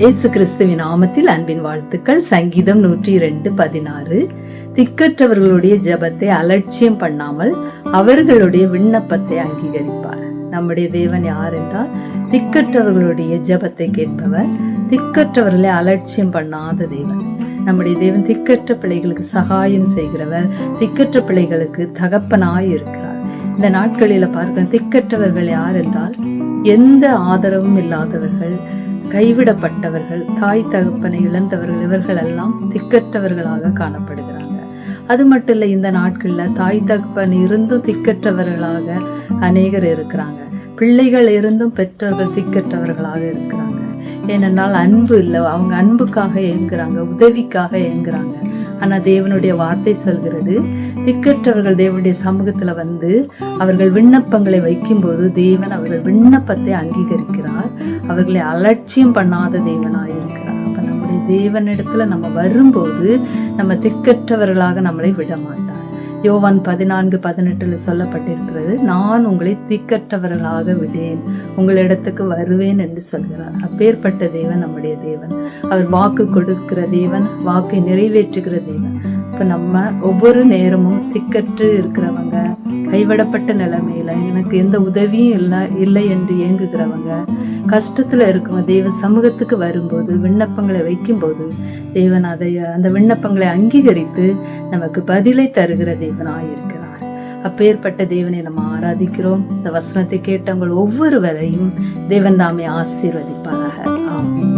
இயேசு கிறிஸ்துவின் நாமத்தில் அன்பின் வாழ்த்துக்கள். சங்கீதம் நூற்றி இரண்டு பதினாறு. திக்கற்றவர்களுடைய ஜெபத்தை அலட்சியம் பண்ணாமல் அவர்களுடைய விண்ணப்பத்தை அங்கீகரிப்பார். நம்முடைய தேவன் யார் என்றால் திக்கற்றவர்களுடைய ஜபத்தை கேட்பவர். திக்கற்றவர்களை அலட்சியம் பண்ணாத தேவன். நம்முடைய தேவன் திக்கற்ற பிள்ளைகளுக்கு சகாயம் செய்கிறவர். திக்கற்ற பிள்ளைகளுக்கு தகப்பனாய் இருக்கிறார். இந்த நாட்களில் பார்க்க திக்கற்றவர்கள் யார் என்றால் எந்த ஆதரவும் இல்லாதவர்கள். கைவிடப்பட்டவர்கள் தாய் தகப்பனை இழந்தவர்கள் இவர்கள் எல்லாம் திக்கற்றவர்களாக காணப்படுகிறாங்க. அது மட்டும் இல்லை இந்த நாட்களில் தாய் தகப்பன் இருந்தும் திக்கற்றவர்களாக அநேகர் இருக்கிறாங்க. பிள்ளைகள் இருந்தும் பெற்றோர்கள் திக்கற்றவர்களாக இருக்கிறாங்க. ஏனென்றால் அன்பு இல்லை அவங்க அன்புக்காக ஏங்குறாங்க உதவிக்காக ஏங்குறாங்க. ஆனால் தேவனுடைய வார்த்தை சொல்கிறது திக்கற்றவர்கள் தேவனுடைய சமூகத்தில் வந்து அவர்கள் விண்ணப்பங்களை வைக்கும்போது தேவன் அவர்கள் விண்ணப்பத்தை அங்கீகரிக்கிறார். அவர்களை அலட்சியம் பண்ணாத தேவனாக இருக்கிறார். அப்ப நம்முடைய தேவனிடத்துல நம்ம வரும்போது நம்ம திக்கற்றவர்களாக நம்மளை விட மாட்டார் யோவான் பதினான்கு பதினெட்டுல சொல்லப்பட்டிருக்கிறது நான் உங்களை திக்கற்றவர்களாக விடேன். உங்களிடத்துக்கு வருவேன் என்று சொல்கிறார். அப்பேற்பட்ட தேவன் நம்முடைய தேவன். அவர் வாக்கு கொடுக்கிற தேவன் வாக்கை நிறைவேற்றுகிற தேவன். இப்போ நம்ம ஒவ்வொரு நேரமும் திக்கற்று இருக்கிறவங்க கைவிடப்பட்ட நிலைமையில எனக்கு எந்த உதவியும் இல்லை இல்லை என்று ஏங்குகிறவங்க கஷ்டத்துல இருக்கவங்க தேவ சமூகத்துக்கு வரும்போது விண்ணப்பங்களை வைக்கும்போது தேவன் அதை அந்த விண்ணப்பங்களை அங்கீகரித்து நமக்கு பதிலை தருகிற தேவனாக இருக்கிறார். அப்பேற்பட்ட தேவனை நம்ம ஆராதிக்கிறோம். இந்த வசனத்தை கேட்டவங்கள் ஒவ்வொருவரையும் தேவன் தாமே ஆசீர்வதிப்பாராக. ஆமாம்